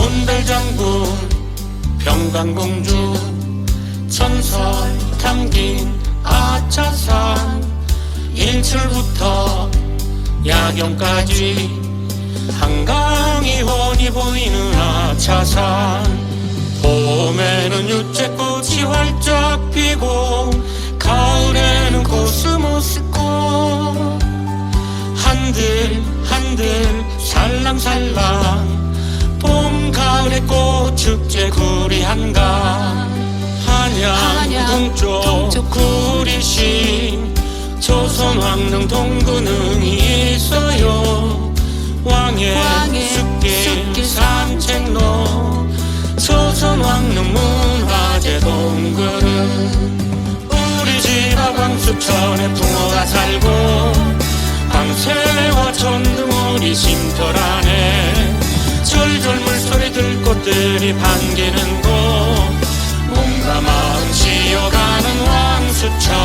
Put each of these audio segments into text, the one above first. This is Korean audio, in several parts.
한별장군 평강공주 전설 담긴 아차산 일출부터 야경까지 한강이 훤히 보이는 아차산. 봄에는 유채꽃이 활짝 피고 가을에는 코스모스 꽃. 한들 한들 살랑살랑 봄 가을의 꽃 축제 구리 한강 한양 동쪽 동쪽 구리시 조선 황릉 동근흥이 있어요. 왕의, 왕의 숲길, 숲길 산책로 조선 황릉 문화재 동근흥 우리 집앞 광수천에 붕어가 살고 밤새와 천둥오리 쉼터 안에 꽃들이 반기는 곳 몸과 마음 쉬어가는 왕수천.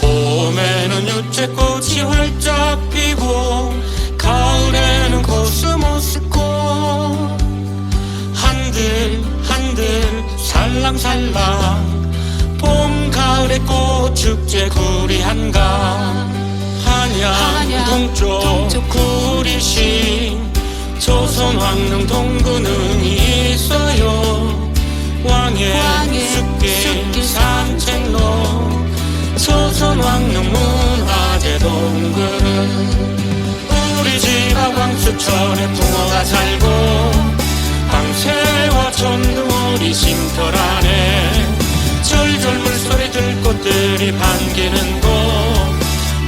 봄에는 유채꽃이 활짝 피고 살랑살랑 봄 가을의 꽃 축제 구리 한강. 한양, 동쪽, 구리시. 조선 황릉 동근흥이 있어요. 왕의, 왕의 숲길, 산책로. 조선 왕릉 문화재 동굴은 우리 집앞 왕수천에 붕어 들꽃들이 반기는 곳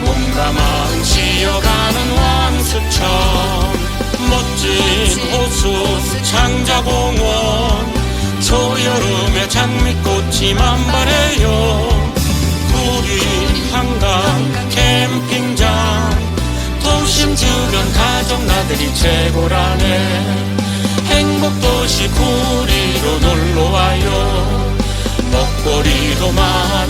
몸과 마음 쉬어가는 왕수천. 멋진 호수 창자공원 초여름에 장미꽃이 만발해요. 구리 한강 캠핑장 도심 주변 가족 나들이 최고라네. 행복도시 구리로 놀러와요. 먹거리도 구리시